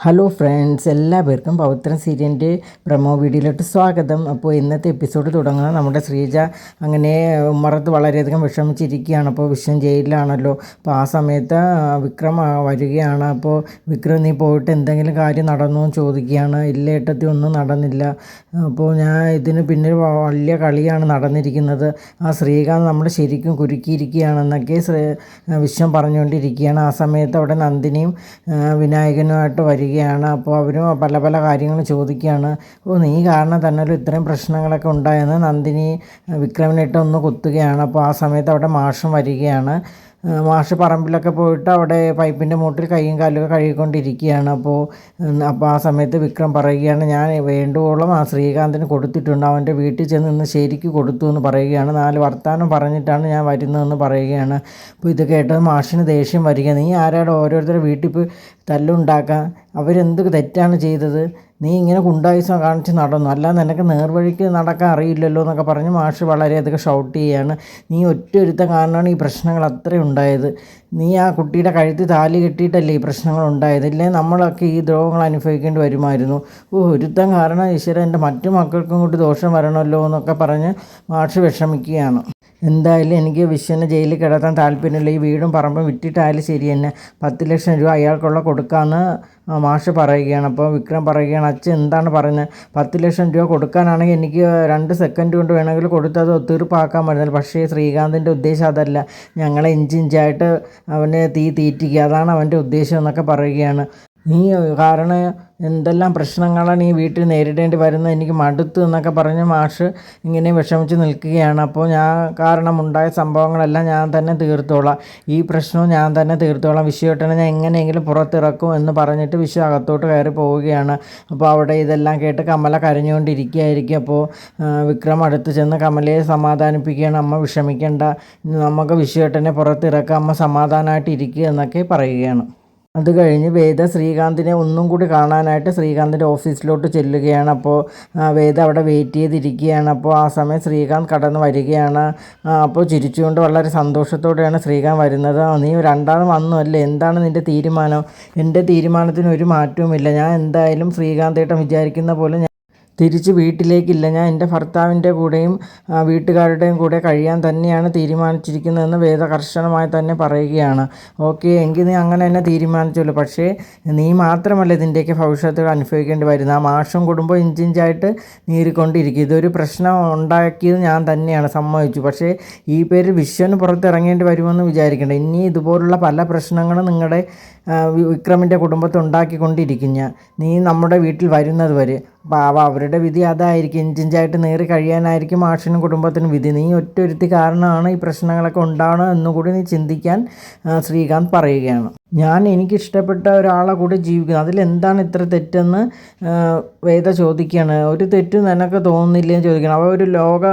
Hello friends എല്ലാവർക്കും പവിത്രൻ സീരിയലിന്റെ promo വീഡിയോയിലോട്ട് സ്വാഗതം. അപ്പോൾ ഇന്നത്തെ എപ്പിസോഡ് തുടങ്ങുന്നത് നമ്മുടെ ശ്രീജ അങ്ങനെ ഉമ്മറത്ത് വളരെയധികം വിഷമിച്ചിരിക്കുകയാണ്. അപ്പോൾ വിഷം ജയിലിലാണല്ലോ. അപ്പോൾ ആ സമയത്ത് വിക്രം വരികയാണ്. അപ്പോൾ വിക്രം നീ പോയിട്ട് എന്തെങ്കിലും കാര്യം നടന്നു എന്ന് ചോദിക്കുകയാണ്. ഇല്ല ഏട്ടത്തി ഒന്നും നടന്നില്ല. അപ്പോൾ ഞാൻ ഇതിന് പിന്നിൽ വലിയ കളിയാണ് നടന്നിരിക്കുന്നത്. ആ ശ്രീകാന്ത് നമ്മൾ ശരിക്കും കുരുക്കിയിരിക്കുകയാണെന്നൊക്കെ ശ്രീ വിശ്വം പറഞ്ഞുകൊണ്ടിരിക്കുകയാണ്. ആ സമയത്ത് അവിടെ നന്ദിനിയും വിനായകനുമായിട്ട് വരികയാണ്. അപ്പോൾ അവരും പല പല കാര്യങ്ങൾ ചോദിക്കുകയാണ്. അപ്പോൾ നീ കാരണം തന്നെ ഇത്രയും പ്രശ്നങ്ങളൊക്കെ ഉണ്ടായെന്ന് നന്ദിനി വിക്രമിനിട്ട് ഒന്ന് കുത്തുകയാണ്. അപ്പോൾ ആ സമയത്ത് അവിടെ മാഷം വരികയാണ്. മാഷ് പറമ്പിലൊക്കെ പോയിട്ട് അവിടെ പൈപ്പിന്റെ മൂട്ടിൽ കൈയും കാലൊക്കെ കഴുകിക്കൊണ്ടിരിക്കുകയാണ്. അപ്പോൾ അപ്പോൾ ആ സമയത്ത് വിക്രം പറയുകയാണ് ഞാൻ വേണ്ടുവോളം ആ ശ്രീകാന്തിന് കൊടുത്തിട്ടുണ്ട്. അവന്റെ വീട്ടിൽ ചെന്ന് നിന്ന് ശരിക്ക് കൊടുത്തു എന്ന് പറയുകയാണ്. നാല് വർത്താനം പറഞ്ഞിട്ടാണ് ഞാൻ വരുന്നതെന്ന് പറയുകയാണ്. അപ്പോൾ ഇത് കേട്ടത് മാഷിന് ദേഷ്യം വരിക നീ ആരാടെ ഓരോരുത്തരുടെ വീട്ടിൽ പോയി തല്ലുണ്ടാക്കാൻ? അവരെന്ത് തെറ്റാണ് ചെയ്തത്? നീ ഇങ്ങനെ കുണ്ടായുസം കാണിച്ച് നടന്നു. അല്ലാതെ നിനക്ക് നേർവഴിക്ക് നടക്കാൻ അറിയില്ലല്ലോ എന്നൊക്കെ പറഞ്ഞ് മാഷ് വളരെയധികം ഷൗട്ട് ചെയ്യാണ്. നീ ഒറ്റ ഒരുത്ത കാരണമാണ് ഈ പ്രശ്നങ്ങൾ അത്രയും ഉണ്ടായത്. നീ ആ കുട്ടിയുടെ കഴുത്തിൽ താലി കെട്ടിയിട്ടല്ലേ ഈ പ്രശ്നങ്ങൾ ഉണ്ടായത്? ഇല്ലേ? നമ്മളൊക്കെ ഈ ദ്രോഹങ്ങൾ അനുഭവിക്കേണ്ടി വരുമായിരുന്നു. ഓ ഒരുത്തം കാരണം ഈശ്വരൻ എന്റെ മറ്റു മക്കൾക്കും കൂടി ദോഷം വരണമല്ലോ എന്നൊക്കെ പറഞ്ഞ് മാഷ് വിഷമിക്കുകയാണ്. എന്തായാലും എനിക്ക് വിശ്വനെ ജയിലിൽ കിടത്താൻ താല്പര്യമില്ല. ഈ വീടും പറമ്പും വിറ്റിട്ടായാലും ശരി തന്നെ. പത്ത് ലക്ഷം രൂപ അയാൾക്കുള്ള കൊടുക്കാമെന്ന് മാഷ് പറയുകയാണ്. അപ്പോൾ വിക്രം പറയുകയാണ് അച്ഛൻ എന്താണ് പറയുന്നത്? പത്ത് ലക്ഷം രൂപ കൊടുക്കാനാണെങ്കിൽ എനിക്ക് രണ്ട് സെക്കൻഡ് കൊണ്ട് വേണമെങ്കിൽ കൊടുത്തത് തീർപ്പാക്കാൻ പറ്റുന്നില്ല. പക്ഷേ ശ്രീകാന്തിന്റെ ഉദ്ദേശം അതല്ല. ഞങ്ങളെ ഇഞ്ചിഞ്ചായിട്ട് അവനെ തീ തീറ്റിക്കുക. അതാണ് അവന്റെ ഉദ്ദേശം എന്നൊക്കെ പറയുകയാണ്. നീ കാരണം എന്തെല്ലാം പ്രശ്നങ്ങളാണ് ഈ വീട്ടിൽ നേരിടേണ്ടി വരുന്നത്? എനിക്ക് മടുത്തു എന്നൊക്കെ പറഞ്ഞ് മാഷ് ഇങ്ങനെ വിഷമിച്ച് നിൽക്കുകയാണ്. അപ്പോൾ ഞാൻ കാരണം ഉണ്ടായ സംഭവങ്ങളെല്ലാം ഞാൻ തന്നെ തീർത്തോളാം. ഈ പ്രശ്നവും ഞാൻ തന്നെ തീർത്തോളാം. വിശ്വട്ടനെ ഞാൻ എങ്ങനെയെങ്കിലും പുറത്തിറക്കും എന്ന് പറഞ്ഞിട്ട് വിഷു അകത്തോട്ട് കയറി പോവുകയാണ്. അപ്പോൾ അവിടെ ഇതെല്ലാം കേട്ട് കമല കരഞ്ഞുകൊണ്ടിരിക്കുകയായിരിക്കും. അപ്പോൾ വിക്രം അടുത്ത് ചെന്ന് കമലയെ സമാധാനിപ്പിക്കുകയാണ്. അമ്മ വിഷമിക്കേണ്ട. നമുക്ക് വിശ്വട്ടനെ പുറത്തിറക്കാം അമ്മ സമാധാനമായിട്ട് ഇരിക്കുക എന്നൊക്കെ പറയുകയാണ്. അത് കഴിഞ്ഞ് വേദ ശ്രീകാന്തിനെ ഒന്നും കൂടി കാണാനായിട്ട് ശ്രീകാന്തിന്റെ ഓഫീസിലോട്ട് ചെല്ലുകയാണ്. അപ്പോൾ വേദ അവിടെ വെയിറ്റ് ചെയ്തിരിക്കുകയാണ്. അപ്പോൾ ആ സമയം ശ്രീകാന്ത് കടന്ന് വരികയാണ്. അപ്പോൾ ചിരിച്ചുകൊണ്ട് വളരെ സന്തോഷത്തോടെയാണ് ശ്രീകാന്ത് വരുന്നത്. നീ രണ്ടാമത് വന്നു അല്ലേ? എന്താണ് നിന്റെ തീരുമാനം? എന്റെ തീരുമാനത്തിന് ഒരു മാറ്റവുമില്ല. ഞാൻ എന്തായാലും ശ്രീകാന്തേട്ടൻ വിചാരിക്കുന്ന പോലെ തിരിച്ച് വീട്ടിലേക്കില്ല. ഞാൻ എന്റെ ഭർത്താവിന്റെ കൂടെയും വീട്ടുകാരുടെയും കൂടെ കഴിയാൻ തന്നെയാണ് തീരുമാനിച്ചിരിക്കുന്നതെന്ന് വേദ കർശനമായി തന്നെ പറയുകയാണ്. ഓക്കെ എങ്കിൽ നീ അങ്ങനെ തന്നെ തീരുമാനിച്ചുള്ളൂ പക്ഷേ നീ മാത്രമല്ല ഇതിന്റെയൊക്കെ ഭവിഷ്യത്തുകൾ അനുഭവിക്കേണ്ടി വരുന്നത്. ആ മാഷും കുടുംബം ഇഞ്ചിഞ്ചായിട്ട് നീറിക്കൊണ്ടിരിക്കും. ഇതൊരു പ്രശ്നം ഉണ്ടാക്കിയത് ഞാൻ തന്നെയാണ് സമ്മതിച്ചു. പക്ഷേ ഈ പേര് വിശ്വന് പുറത്തിറങ്ങേണ്ടി വരുമെന്ന് വിചാരിക്കേണ്ട. ഇനി ഇതുപോലുള്ള പല പ്രശ്നങ്ങളും നിങ്ങളുടെ വിക്രമിന്റെ കുടുംബത്തെ ഉണ്ടാക്കിക്കൊണ്ടിരിക്കും ഞാൻ. നീ നമ്മുടെ വീട്ടിൽ വരുന്നത് വരെ. അവ അവരുടെ വിധി അതായിരിക്കും. ഇഞ്ചിഞ്ചായിട്ട് നേറി കഴിയാനായിരിക്കും മാഷിനും കുടുംബത്തിനും വിധി. നീ ഒറ്റ ഒരുത്തി കാരണമാണ് ഈ പ്രശ്നങ്ങളൊക്കെ ഉണ്ടാവണം എന്നുകൂടി നീ ചിന്തിക്കാൻ ശ്രീകാന്ത് പറയുകയാണ്. ഞാൻ എനിക്കിഷ്ടപ്പെട്ട ഒരാളെ കൂടെ ജീവിക്കുന്നത് അതിലെന്താണ് ഇത്ര തെറ്റെന്ന് വേദ ചോദിക്കുകയാണ്. ഒരു തെറ്റും നിനക്ക് തോന്നുന്നില്ലെന്ന് ചോദിക്കണം അവ ഒരു ലോക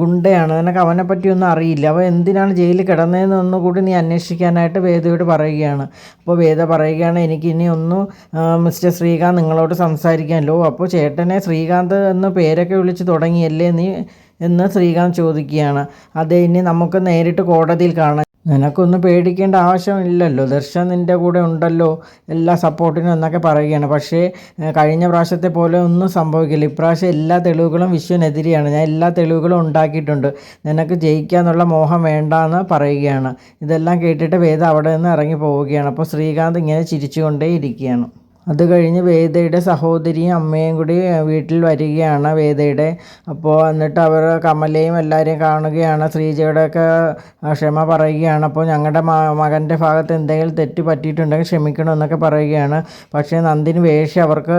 ഗുണ്ടയാണ്. നിനക്ക് അവനെ പറ്റിയൊന്നും അറിയില്ല. അവ എന്തിനാണ് ജയിലിൽ കിടന്നതെന്നൊന്നും കൂടി നീ അന്വേഷിക്കാനായിട്ട് വേദയോട് പറയുകയാണ്. അപ്പോൾ വേദ പറയുകയാണ് എനിക്ക് ഇനി ഒന്നും മിസ്റ്റർ ശ്രീകാന്ത് നിങ്ങളോട് സംസാരിക്കാമല്ലോ. അപ്പോൾ ചേട്ടനെ ശ്രീകാന്ത് എന്ന പേരൊക്കെ വിളിച്ച് തുടങ്ങിയല്ലേ നീ? എന്ന് ശ്രീകാന്ത് ചോദിക്കുകയാണ്. അതെ ഇനി നമുക്ക് നേരിട്ട് കോടതിയിൽ കാണാം. നിനക്കൊന്നും പേടിക്കേണ്ട ആവശ്യമില്ലല്ലോ. ദർശൻ നിന്റെ കൂടെ ഉണ്ടല്ലോ. എല്ലാ സപ്പോർട്ടിനും എന്നൊക്കെ പറയുകയാണ്. പക്ഷേ കഴിഞ്ഞ പ്രാവശ്യത്തെ പോലെ ഒന്നും സംഭവിക്കില്ല. ഇപ്രാവശ്യം എല്ലാ തെളിവുകളും വിശ്വനെതിരെയാണ്. ഞാൻ എല്ലാ തെളിവുകളും ഉണ്ടാക്കിയിട്ടുണ്ട്. നിനക്ക് ജയിക്കാന്നുള്ള മോഹം വേണ്ടാന്ന് പറയുകയാണ്. ഇതെല്ലാം കേട്ടിട്ട് വേദ അവിടെ നിന്ന് ഇറങ്ങി പോവുകയാണ്. അപ്പോൾ ശ്രീകാന്ത് ഇങ്ങനെ ചിരിച്ചുകൊണ്ടേ ഇരിക്കുകയാണ് അത് കഴിഞ്ഞ് വേദയുടെ സഹോദരിയും അമ്മയും കൂടി വീട്ടിൽ വരികയാണ് വേദയുടെ. അപ്പോൾ എന്നിട്ട് അവർ കമലയും എല്ലാവരെയും കാണുകയാണ്. ശ്രീജയുടെയൊക്കെ ക്ഷമ പറയുകയാണ്. അപ്പോൾ ഞങ്ങളുടെ മകന്റെ ഭാഗത്ത് എന്തെങ്കിലും തെറ്റ് പറ്റിയിട്ടുണ്ടെങ്കിൽ ക്ഷമിക്കണം എന്നൊക്കെ പറയുകയാണ്. പക്ഷേ നന്ദിനി വേഷി അവർക്ക്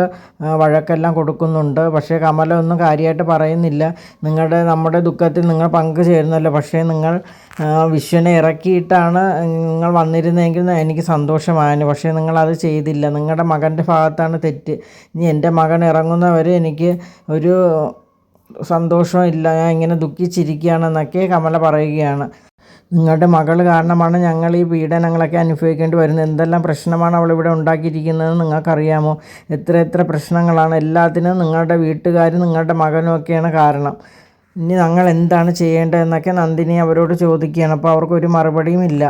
വഴക്കെല്ലാം കൊടുക്കുന്നുണ്ട്. പക്ഷേ കമല ഒന്നും കാര്യമായിട്ട് പറയുന്നില്ല. നിങ്ങളുടെ നമ്മുടെ ദുഃഖത്തിൽ നിങ്ങൾ പങ്കു ചേരുന്നല്ലോ പക്ഷേ നിങ്ങൾ വിശ്വനെ ഇറക്കിയിട്ടാണ് നിങ്ങൾ വന്നിരുന്നതെങ്കിൽ എനിക്ക് സന്തോഷമായിരുന്നു. പക്ഷേ നിങ്ങളത് ചെയ്തില്ല. നിങ്ങളുടെ മകന്റെ ഭാഗത്താണ് തെറ്റ്. ഇനി എന്റെ മകൻ ഇറങ്ങുന്നവരെ എനിക്ക് ഒരു സന്തോഷവും ഇല്ല. ഞാൻ ഇങ്ങനെ ദുഃഖിച്ചിരിക്കുകയാണെന്നൊക്കെ കമല പറയുകയാണ്. നിങ്ങളുടെ മകൾ കാരണമാണ് ഞങ്ങൾ ഈ പീഡനങ്ങളൊക്കെ അനുഭവിക്കേണ്ടി വരുന്നത്. എന്തെല്ലാം പ്രശ്നമാണ് അവൾ ഉണ്ടാക്കിയിരിക്കുന്നത് നിങ്ങൾക്കറിയാമോ? എത്ര എത്ര പ്രശ്നങ്ങളാണ്. എല്ലാത്തിനും നിങ്ങളുടെ വീട്ടുകാരും നിങ്ങളുടെ മകനും ഒക്കെയാണ് കാരണം. ഇനി ഞങ്ങൾ എന്താണ് ചെയ്യേണ്ടതെന്നൊക്കെ നന്ദിനി അവരോട് ചോദിക്കുകയാണ്. അപ്പോൾ അവർക്കൊരു മറുപടിയും ഇല്ല.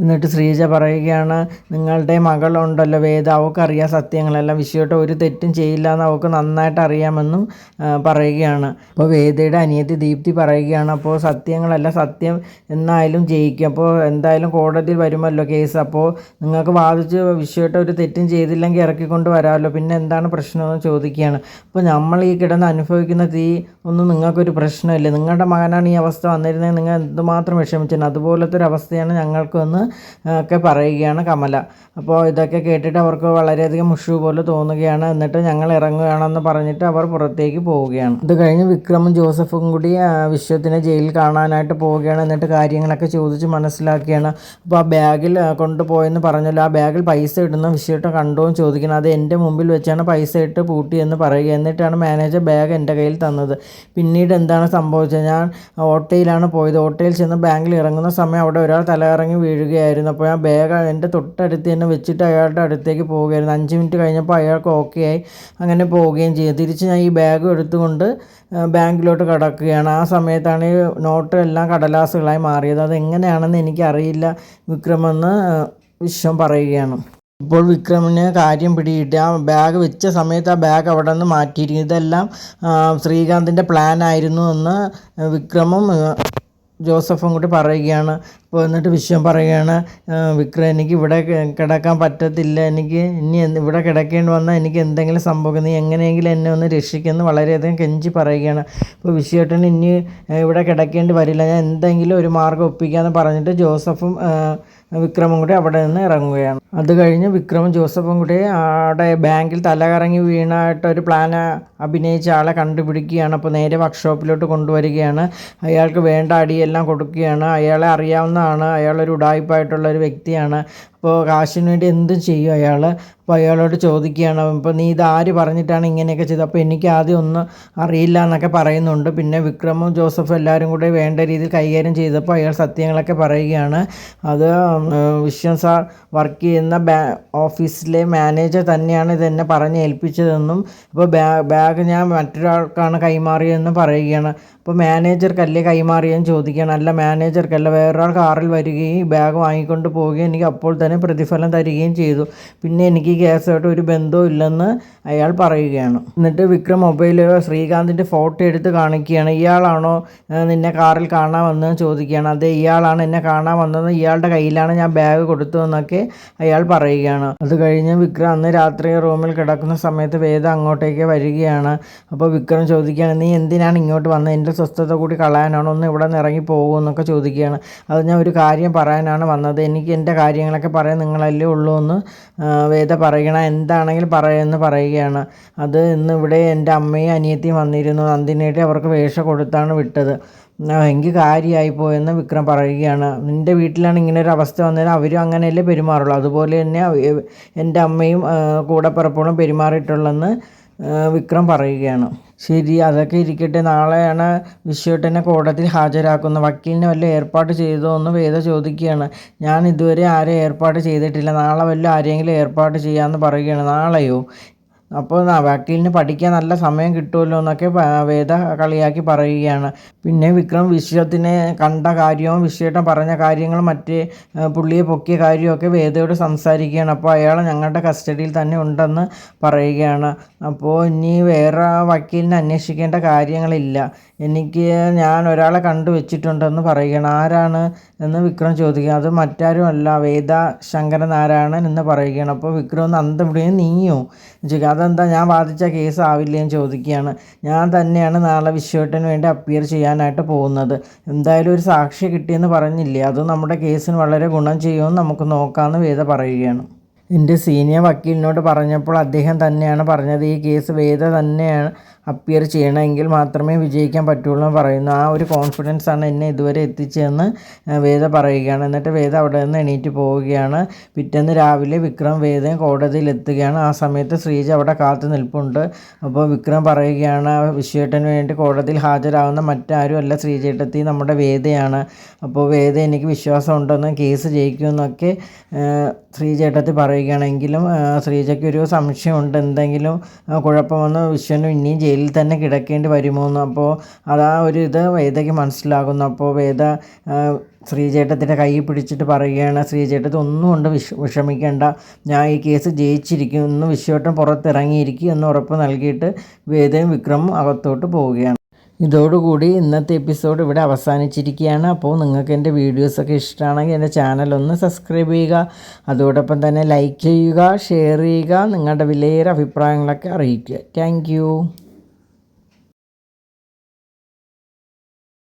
എന്നിട്ട് ശ്രീജ പറയുകയാണ് നിങ്ങളുടെ മകളുണ്ടല്ലോ വേദ അവൾക്കറിയാം സത്യങ്ങളെല്ലാം. വിഷയോട്ട് ഒരു തെറ്റും ചെയ്യില്ല എന്ന് അവൾക്ക് നന്നായിട്ട് അറിയാമെന്നും പറയുകയാണ്. അപ്പോൾ വേദയുടെ അനിയത്തി ദീപ്തി പറയുകയാണ് അപ്പോൾ സത്യങ്ങളല്ല സത്യം എന്നായാലും ജയിക്കും. അപ്പോൾ എന്തായാലും കോടതിയിൽ വരുമല്ലോ കേസ്. അപ്പോൾ നിങ്ങൾക്ക് വാദിച്ച് വിഷയോട്ട് ഒരു തെറ്റും ചെയ്തില്ലെങ്കിൽ ഇറക്കിക്കൊണ്ട് വരാമല്ലോ. പിന്നെ എന്താണ് പ്രശ്നമെന്ന് ചോദിക്കുകയാണ്. അപ്പോൾ നമ്മൾ ഈ കിടന്ന് അനുഭവിക്കുന്ന തീ ഒന്നും നിങ്ങൾക്കൊരു പ്രശ്നമില്ല. നിങ്ങളുടെ മകനാണ് ഈ അവസ്ഥ വന്നിരുന്നത് നിങ്ങൾ എന്തുമാത്രം വിഷമിച്ചിരുന്നു? അതുപോലത്തെ ഒരു അവസ്ഥയാണ് ഞങ്ങൾക്കൊന്ന് ഒക്കെ പറയുകയാണ് കമല. അപ്പോൾ ഇതൊക്കെ കേട്ടിട്ട് അവർക്ക് വളരെയധികം മുഷു പോലെ തോന്നുകയാണ്. എന്നിട്ട് ഞങ്ങൾ ഇറങ്ങുകയാണെന്ന് പറഞ്ഞിട്ട് അവർ പുറത്തേക്ക് പോവുകയാണ്. ഇത് കഴിഞ്ഞ് വിക്രമും ജോസഫും കൂടി വിശ്വത്തിനെ ജയിലിൽ കാണാനായിട്ട് പോവുകയാണ്. എന്നിട്ട് കാര്യങ്ങളൊക്കെ ചോദിച്ച് മനസ്സിലാക്കിയാണ്. അപ്പോൾ ആ ബാഗിൽ കൊണ്ടുപോയെന്ന് പറഞ്ഞല്ലോ. ആ ബാഗിൽ പൈസ ഇടുന്ന. വിഷയമായിട്ട് കണ്ടോ എന്ന് ചോദിക്കണം അത് എന്റെ മുമ്പിൽ വെച്ചാണ് പൈസ ഇട്ട് പൂട്ടിയെന്ന് പറയുക. എന്നിട്ടാണ് മാനേജർ ബാഗ് എന്റെ കയ്യിൽ തന്നത്. പിന്നീട് എന്താണ് സംഭവിച്ചത്. ഞാൻ ഓട്ടോയിലാണ് പോയത്. ഓട്ടോയിൽ ചെന്ന് ബാങ്കിൽ ഇറങ്ങുന്ന സമയം അവിടെ ഒരാൾ തലകറങ്ങി വീഴുകയായിരുന്നു. അപ്പോൾ ഞാൻ ബാഗ് എന്റെ തൊട്ടടുത്ത് തന്നെ വെച്ചിട്ട് അയാളുടെ അടുത്തേക്ക് പോവുകയായിരുന്നു. അഞ്ച് മിനിറ്റ് കഴിഞ്ഞപ്പോൾ അയാൾക്ക് ഓക്കെ ആയി അങ്ങനെ പോവുകയും ചെയ്തു. തിരിച്ച് ഞാൻ ഈ ബാഗ് എടുത്തുകൊണ്ട് ബാങ്കിലോട്ട് കടക്കുകയാണ്. ആ സമയത്താണ് ഈ നോട്ട് എല്ലാം കടലാസുകളായി മാറിയത്. അത് എങ്ങനെയാണെന്ന് എനിക്കറിയില്ല. വിക്രമെന്ന് വിശ്വം പറയുകയാണ്. ഇപ്പോൾ വിക്രമിന് കാര്യം പിടികിട്ടി ആ ബാഗ് വെച്ച സമയത്ത് ആ ബാഗ് അവിടെ നിന്ന് മാറ്റിയിരിക്കും ഇതെല്ലാം ശ്രീകാന്തിന്റെ പ്ലാൻ ആയിരുന്നു എന്ന് വിക്രമും ജോസഫും കൂടി പറയുകയാണ്. അപ്പോൾ എന്നിട്ട് വിശ്വം പറയുകയാണ് "ആ, വിക്രം എനിക്ക് ഇവിടെ കിടക്കാൻ പറ്റത്തില്ല. എനിക്ക് ഇനി ഇവിടെ കിടക്കേണ്ടി വന്നാൽ എനിക്ക് എന്തെങ്കിലും സംഭവിക്കും നീ എങ്ങനെയെങ്കിലും എന്നെ ഒന്ന് രക്ഷിക്കുമെന്ന് വളരെയധികം കെഞ്ചി പറയുകയാണ്. അപ്പോൾ വിശ്വേട്ടൻ ഇനി ഇവിടെ കിടക്കേണ്ടി വരില്ല. ഞാൻ എന്തെങ്കിലും ഒരു മാർഗം ഒപ്പിക്കാമെന്ന് പറഞ്ഞിട്ട് ജോസഫും ആ, വിക്രമും കൂടി അവിടെ നിന്ന് ഇറങ്ങുകയാണ്. അത് കഴിഞ്ഞ് വിക്രമും ജോസഫും കൂടി അവിടെ ബാങ്കിൽ തലകറങ്ങി വീണായിട്ട് ഒരു പ്ലാൻ അഭിനയിച്ച ആളെ കണ്ടുപിടിക്കുകയാണ്. അപ്പോൾ നേരെ വർക്ക്ഷോപ്പിലോട്ട് കൊണ്ടുവരികയാണ്. അയാൾക്ക് വേണ്ട അടിയെല്ലാം കൊടുക്കുകയാണ്. അയാളെ അറിയാവുന്നതാണ്. അയാളൊരു ഉടായ്പായിട്ടുള്ള ഒരു വ്യക്തിയാണ്. അപ്പോൾ കാശിന് വേണ്ടി എന്തും ചെയ്യും അയാൾ അപ്പോൾ അയാളോട് ചോദിക്കുകയാണ് അപ്പോൾ നീ ഇത് ആര് പറഞ്ഞിട്ടാണ് ഇങ്ങനെയൊക്കെ ചെയ്തത്? അപ്പോൾ എനിക്ക് ആദ്യം ഒന്നും അറിയില്ല എന്നൊക്കെ പറയുന്നുണ്ട്. പിന്നെ വിക്രമും ജോസഫും എല്ലാവരും കൂടെ വേണ്ട രീതിയിൽ കൈകാര്യം ചെയ്തപ്പോൾ അയാൾ സത്യങ്ങളൊക്കെ പറയുകയാണ്. അത് വിശ്വം സാർ വർക്ക് ചെയ്യുന്ന ബാ ഓഫീസിലെ മാനേജർ തന്നെയാണ് ഇതെന്നെ പറഞ്ഞ് ഏൽപ്പിച്ചതെന്നും അപ്പോൾ ബാ ബാഗ് ഞാൻ മറ്റൊരാൾക്കാണ് കൈമാറിയതെന്നും പറയുകയാണ്. അപ്പോൾ മാനേജർക്കല്ലേ കൈമാറിയെന്ന് ചോദിക്കുകയാണ്. അല്ല മാനേജർക്കല്ല വേറൊരാൾ കാറിൽ വരികയും ബാഗ് വാങ്ങിക്കൊണ്ട് പോവുകയും എനിക്ക് അപ്പോൾ തന്നെ പ്രതിഫലം തരികയും ചെയ്തു. പിന്നെ എനിക്ക് കേസുമായിട്ട് ഒരു ബന്ധവും ഇല്ലെന്ന് അയാൾ പറയുകയാണ്. എന്നിട്ട് വിക്രം മൊബൈലിൽ ശ്രീകാന്തിന്റെ ഫോട്ടോ എടുത്ത് കാണിക്കുകയാണ്. ഇയാളാണോ നിന്നെ കാറിൽ കാണാൻ വന്നതെന്ന് ചോദിക്കുകയാണ്. അതെ ഇയാളാണ് എന്നെ കാണാൻ വന്നത് ഇയാളുടെ കയ്യിലാണ് ഞാൻ ബാഗ് കൊടുത്തതെന്നൊക്കെ അയാൾ പറയുകയാണ്. അത് കഴിഞ്ഞ് വിക്രം അന്ന് രാത്രി റൂമിൽ കിടക്കുന്ന സമയത്ത് വേദ അങ്ങോട്ടേക്ക് വരികയാണ്. അപ്പോൾ വിക്രം ചോദിക്കുകയാണ് നീ എന്തിനാണ് ഇങ്ങോട്ട് വന്നത്? എന്റെ സ്വസ്ഥത കൂടി കളയാനാണോ? ഒന്ന് ഇവിടെ നിന്ന് ഇറങ്ങി പോകുമെന്നൊക്കെ ചോദിക്കുകയാണ്. അത് ഞാൻ ഒരു കാര്യം പറയാനാണ് വന്നത്. എനിക്ക് എന്റെ കാര്യങ്ങളൊക്കെ പറയാൻ നിങ്ങളല്ലേ ഉള്ളൂ എന്ന് വേദ പറയണ എന്താണെങ്കിലും പറയുമെന്ന് പറയുകയാണ്. അത് ഇന്ന് ഇവിടെ എന്റെ അമ്മയും അനിയത്തിയും വന്നിരുന്നു. നന്ദിനിയുടെ അവർക്ക് വേഷം കൊടുത്താണ് വിട്ടത്. എനിക്ക് കാര്യമായി പോയെന്ന് വിക്രം പറയുകയാണ്. നിന്റെ വീട്ടിലാണ് ഇങ്ങനെ ഒരു അവസ്ഥ വന്നത്. അവരും അങ്ങനെയല്ലേ പെരുമാറുള്ളൂ. അതുപോലെ തന്നെ എന്റെ അമ്മയും കൂടെ പിറപ്പോളും പെരുമാറിയിട്ടുള്ളെന്ന് വിക്രം പറയുകയാണ്. ശരി അതൊക്കെ ഇരിക്കട്ടെ. നാളെയാണ് വിശ്വട്ടനെ കോടതിയിൽ ഹാജരാക്കുന്ന. വക്കീലിനെ വല്ല ഏർപ്പാട് ചെയ്തോ എന്ന് വേദ ചോദിക്കുകയാണ്. ഞാൻ ഇതുവരെ ആരെയും ഏർപ്പാട് ചെയ്തിട്ടില്ല. നാളെ വല്ല ആരെങ്കിലും ഏർപ്പാട് ചെയ്യാമെന്ന് പറയുകയാണ്. നാളെയോ? അപ്പോൾ വക്കീലിന് പഠിക്കാൻ നല്ല സമയം കിട്ടുമല്ലോ എന്നൊക്കെ വേദ കളിയാക്കി പറയുകയാണ്. പിന്നെ വിക്രം വിശ്വത്തിനെ കണ്ട കാര്യവും വിശ്വേട്ടൻ പറഞ്ഞ കാര്യങ്ങളും മറ്റേ പുള്ളിയെ പൊക്കിയ കാര്യമൊക്കെ വേദയോട് സംസാരിക്കുകയാണ്. അപ്പോൾ അയാൾ ഞങ്ങളുടെ കസ്റ്റഡിയിൽ തന്നെ ഉണ്ടെന്ന് പറയുകയാണ്. അപ്പോൾ ഇനി വേറെ വക്കീലിനെ അന്വേഷിക്കേണ്ട കാര്യങ്ങളില്ല. എനിക്ക് ഞാൻ ഒരാളെ കണ്ടു വെച്ചിട്ടുണ്ടെന്ന് പറയുകയാണ്. ആരാണ് എന്ന് വിക്രം ചോദിക്കുക അത് മറ്റാരും അല്ല വേദ ശങ്കരനാരായണൻ എന്ന് പറയുകയാണ്. അപ്പോൾ വിക്രം ഒന്ന് അന്തം വിടുകയും നീയോ. ചോദിക്കുക അതെന്താ? ഞാൻ വാദിച്ച കേസ് ആവില്ല എന്ന് ചോദിക്കുകയാണ്. ഞാൻ തന്നെയാണ് നാളെ വിശ്വേട്ടന് വേണ്ടി അപ്പിയർ ചെയ്യാനായിട്ട് പോകുന്നത്. എന്തായാലും ഒരു സാക്ഷി കിട്ടിയെന്ന് പറഞ്ഞില്ലേ? അത് നമ്മുടെ കേസിന് വളരെ ഗുണം ചെയ്യുമെന്ന് നമുക്ക് നോക്കാമെന്ന് വേദ പറയുകയാണ്. എന്റെ സീനിയർ വക്കീലിനോട് പറഞ്ഞപ്പോൾ അദ്ദേഹം തന്നെയാണ് പറഞ്ഞത് ഈ കേസ് വേദ തന്നെയാണ് അപ്പിയർ ചെയ്യണമെങ്കിൽ മാത്രമേ വിജയിക്കാൻ പറ്റുള്ളൂ എന്ന് പറയുന്നു. ആ ഒരു കോൺഫിഡൻസ് ആണ് എന്നെ ഇതുവരെ എത്തിച്ചതെന്ന് വേദ പറയുകയാണ്. എന്നിട്ട് വേദ അവിടെ നിന്ന് എണീറ്റ് പോവുകയാണ്. പിറ്റേന്ന് രാവിലെ വിക്രം വേദയും കോടതിയിൽ എത്തുകയാണ്. ആ സമയത്ത് ശ്രീജ അവിടെ കാത്തു നിൽപ്പുണ്ട്. അപ്പോൾ വിക്രം പറയുകയാണ് വിശ്വേട്ടന് വേണ്ടി കോടതിയിൽ ഹാജരാകുന്ന മറ്റാരും അല്ല ശ്രീജേട്ടത്തി നമ്മുടെ വേദയാണ്. അപ്പോൾ വേദ എനിക്ക് വിശ്വാസമുണ്ടെന്ന് കേസ് ജയിക്കുമെന്നൊക്കെ ശ്രീചേട്ടത്തി പറയുകയാണെങ്കിലും ശ്രീജയ്ക്ക് ഒരു സംശയമുണ്ട്. എന്തെങ്കിലും കുഴപ്പമെന്ന് വിശ്വന് ഇനിയും ജയിലിൽ തന്നെ കിടക്കേണ്ടി വരുമോ എന്ന് അപ്പോൾ അതാ ഒരു ഇത് വേദയ്ക്ക് മനസ്സിലാകുന്നു. അപ്പോൾ വേദ ആ, ശ്രീചേട്ടത്തിന്റെ കൈ പിടിച്ചിട്ട് പറയുകയാണ് ശ്രീചേട്ടത്തി ഒന്നും കൊണ്ട് വിഷ വിഷമിക്കേണ്ട. ഞാൻ ഈ കേസ് ജയിച്ചിരിക്കും. ഇന്ന് വിശ്വട്ടം പുറത്തിറങ്ങിയിരിക്കും എന്ന് ഉറപ്പ് നൽകിയിട്ട് വേദയും വിക്രമും അകത്തോട്ട് പോവുകയാണ്. ഇതോടുകൂടി ഇന്നത്തെ എപ്പിസോഡ് ഇവിടെ അവസാനിച്ചിരിക്കുകയാണ്. അപ്പോൾ നിങ്ങൾക്ക് എന്റെ വീഡിയോസൊക്കെ ഇഷ്ടമാണെങ്കിൽ എന്റെ ചാനൽ ഒന്ന് സബ്സ്ക്രൈബ് ചെയ്യുക. അതോടൊപ്പം തന്നെ ലൈക്ക് ചെയ്യുക ഷെയർ ചെയ്യുക നിങ്ങളുടെ വിലയേറെ അഭിപ്രായങ്ങളൊക്കെ അറിയിക്കുക. താങ്ക്